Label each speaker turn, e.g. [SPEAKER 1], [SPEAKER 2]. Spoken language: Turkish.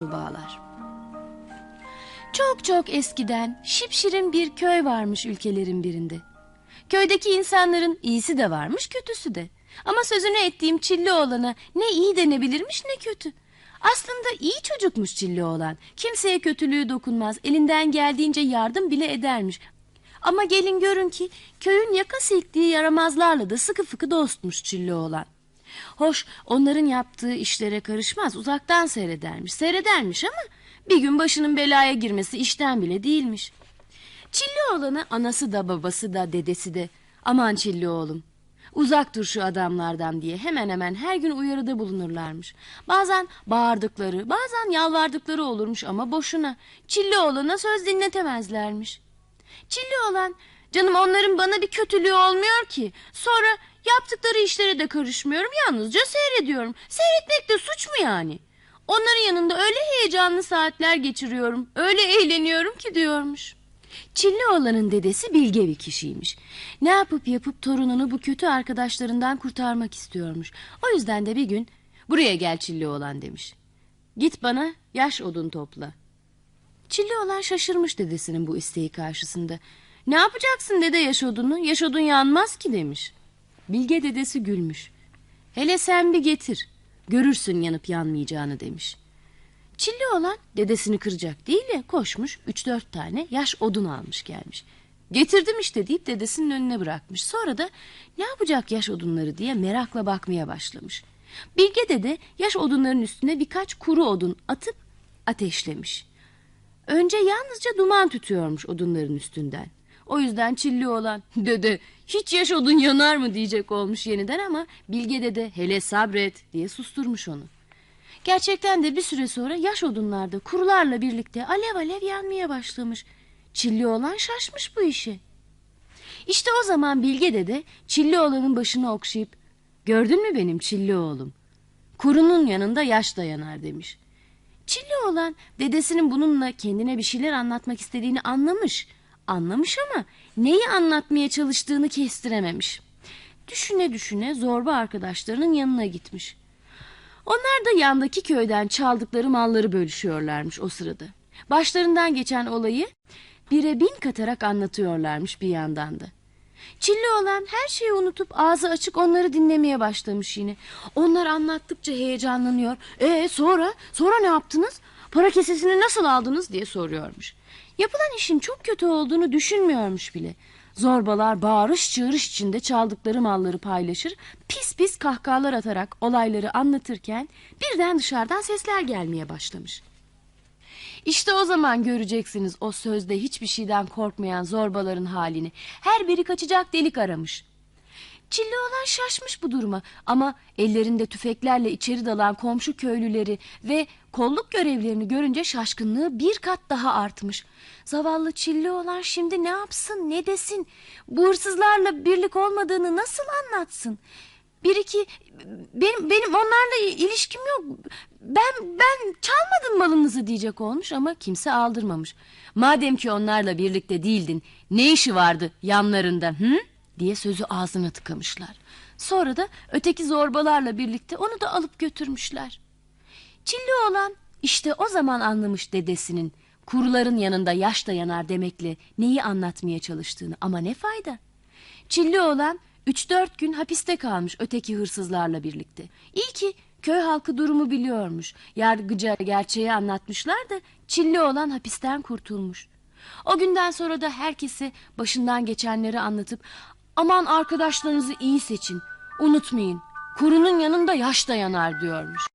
[SPEAKER 1] bağlar. Çok çok eskiden şipşirin bir köy varmış ülkelerin birinde. Köydeki insanların iyisi de varmış kötüsü de. Ama sözünü ettiğim çilli oğlana ne iyi denebilirmiş ne kötü. Aslında iyi çocukmuş çilli oğlan. Kimseye kötülüğü dokunmaz. Elinden geldiğince yardım bile edermiş. Ama gelin görün ki köyün yaka silktiği yaramazlarla da sıkı fıkı dostmuş çilli oğlan. Hoş onların yaptığı işlere karışmaz uzaktan seyredermiş. Seyredermiş ama bir gün başının belaya girmesi işten bile değilmiş. Çilli oğlanı anası da babası da dedesi de aman Çilli oğlum uzak dur şu adamlardan diye hemen hemen her gün uyarıda bulunurlarmış. Bazen bağırdıkları bazen yalvardıkları olurmuş ama boşuna Çilli oğlana söz dinletemezlermiş. Çilli olan canım onların bana bir kötülüğü olmuyor ki sonra yaptıkları işlere de karışmıyorum yalnızca seyrediyorum. Seyretmek de suç mu yani? Onların yanında öyle heyecanlı saatler geçiriyorum öyle eğleniyorum ki diyormuş. Çilli oğlanın dedesi bilge bir kişiymiş. Ne yapıp yapıp torununu bu kötü arkadaşlarından kurtarmak istiyormuş. O yüzden de bir gün buraya gel Çilli oğlan demiş. Git bana yaş odun topla. Çilli olan şaşırmış dedesinin bu isteği karşısında. Ne yapacaksın dede yaş odunu? Yaş odun yanmaz ki demiş. Bilge dedesi gülmüş. Hele sen bir getir. Görürsün yanıp yanmayacağını demiş. Çilli olan dedesini kıracak değil ya koşmuş üç dört tane yaş odun almış gelmiş. Getirdim işte deyip dedesinin önüne bırakmış. Sonra da ne yapacak yaş odunları diye merakla bakmaya başlamış. Bilge dede yaş odunların üstüne birkaç kuru odun atıp ateşlemiş. Önce yalnızca duman tütüyormuş odunların üstünden. O yüzden çilli olan dede hiç yaş odun yanar mı diyecek olmuş yeniden ama Bilge dede hele sabret diye susturmuş onu. Gerçekten de bir süre sonra yaş odunlarda kurularla birlikte alev alev yanmaya başlamış. Çilli olan şaşmış bu işe. İşte o zaman Bilge dede çilli olanın başını okşayıp gördün mü benim çilli oğlum? Kurunun yanında yaş dayanar demiş. Çilli olan dedesinin bununla kendine bir şeyler anlatmak istediğini anlamış. Anlamış ama neyi anlatmaya çalıştığını kestirememiş. Düşüne düşüne zorba arkadaşlarının yanına gitmiş. Onlar da yandaki köyden çaldıkları malları bölüşüyorlarmış o sırada. Başlarından geçen olayı bire bin katarak anlatıyorlarmış bir yandan da. Çilli olan her şeyi unutup ağzı açık onları dinlemeye başlamış yine. Onlar anlattıkça heyecanlanıyor. E sonra? Sonra ne yaptınız? Para kesesini nasıl aldınız diye soruyormuş. Yapılan işin çok kötü olduğunu düşünmüyormuş bile. Zorbalar bağırış çığırış içinde çaldıkları malları paylaşır, pis pis kahkahalar atarak olayları anlatırken birden dışarıdan sesler gelmeye başlamış. İşte o zaman göreceksiniz o sözde hiçbir şeyden korkmayan zorbaların halini. Her biri kaçacak delik aramış. Çilli olan şaşmış bu duruma ama ellerinde tüfeklerle içeri dalan komşu köylüleri ve kolluk görevlerini görünce şaşkınlığı bir kat daha artmış. Zavallı Çilli olan şimdi ne yapsın ne desin bu hırsızlarla birlik olmadığını nasıl anlatsın? Bir iki benim, benim onlarla ilişkim yok ben ben çalmadım malınızı diyecek olmuş ama kimse aldırmamış. Madem ki onlarla birlikte değildin ne işi vardı yanlarında hı? Diye sözü ağzına tıkamışlar. Sonra da öteki zorbalarla birlikte onu da alıp götürmüşler. Çilli olan işte o zaman anlamış dedesinin kuruların yanında yaş da yanar demekle neyi anlatmaya çalıştığını ama ne fayda. Çilli olan üç dört gün hapiste kalmış öteki hırsızlarla birlikte. İyi ki köy halkı durumu biliyormuş. Yargıca gerçeği anlatmışlar da Çilli olan hapisten kurtulmuş. O günden sonra da herkese başından geçenleri anlatıp aman arkadaşlarınızı iyi seçin. Unutmayın kurunun yanında yaş da yanar diyormuş.